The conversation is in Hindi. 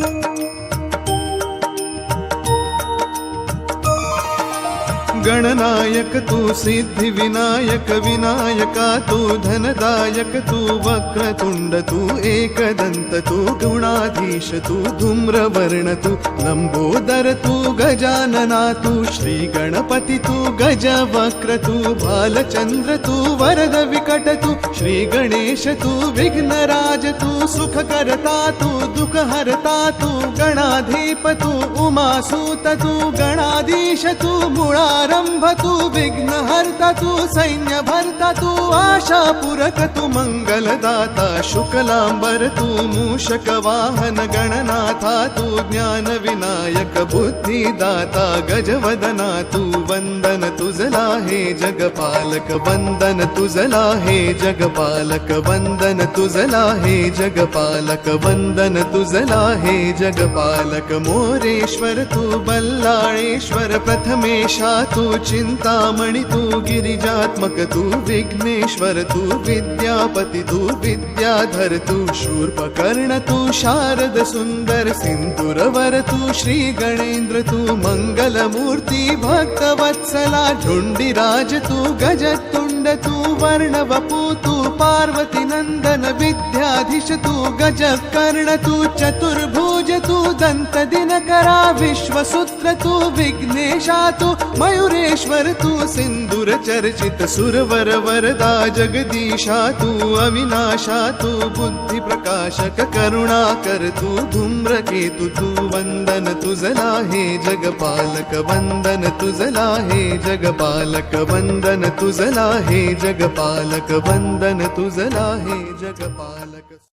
Thank you. गणनायक तू सिद्धी विनायक विनायका तू धनदायक तू वक्रतुंड तू एकदंत तू गुणाधीश तू धूम्रवर्ण तू लंबोदर तू गजानना तू श्री गणपती तू वरद विकट तू श्री गणेश तू विघ्नराज तू सुख करता तू दुःख हरता तू गणाधीप तू उमासूत तू गणाधीश तू मुळारंभ तू विघ्न हरता तू सैन्य भरता तू आशा पुरक तू, मंगलदाता, शुक्लांबर तू, मूषक वाहन गणनाथा तू, ज्ञान विनायक, बुद्धिदाता, गजवदना तू, वंदन तुझला हे जगपालक, वंदन तुझला हे जगपालक, वंदन तुझला हे जगपालक, वंदन तुझला हे जगपालक, मोरेश्वर तू, बल्लाळेश्वर, प्रथमेशा तू ಚಿಂತಾಮಣಿ ತೂ ಗಿರಿಜಾತ್ಮಕ, ತೂ ವಿಘ್ನೇಶ್ವರ, ತೂ ವಿದ್ಯಾಪತಿ, ತೂ ವಿದ್ಯಾಧರ, ತೂ ಶೂರ್ಪಕರ್ಣ, ತೂ ಶಾರದ ಸುಂದರ ಸಿಂಧುರವರ, ತೂ ಶ್ರೀ ಗಣೇಂದ್ರ, ತೂ ಮಂಗಲಮೂರ್ತಿ, ಭಕ್ತವತ್ಸಲ ಝುಂಡಿರಾಜ ತೂ ಗಜತುಂಡ, ತೂ ವರ್ಣವಪೂ, ತೂ ಪಾರ್ವತಿ ನಂದನ, ವಿದ್ಯಾಧೀಶ, ತೂ ಗಜ ಕರ್ಣ ತೂ ಚತುರ್ಭುಜ, ತೂ ದಂತ ದಿನಕರ ವಿಶ್ವಸೂತ್ರ, ತೂ ವಿಘ್ನೇಶ, ತೂ ಮಯೂರ मयुरेश्वर तू सिंदूर चर्चित सुरवर वरदा जगदीशा तू अविनाशा तू बुद्धी प्रकाशक करुणा कर तू धूम्रकेतु तू वंदन तुझला हे जगपालक वंदन तुझला हे जगपालक वंदन तुझला हे जगपालक वंदन तुझला हे जगपालक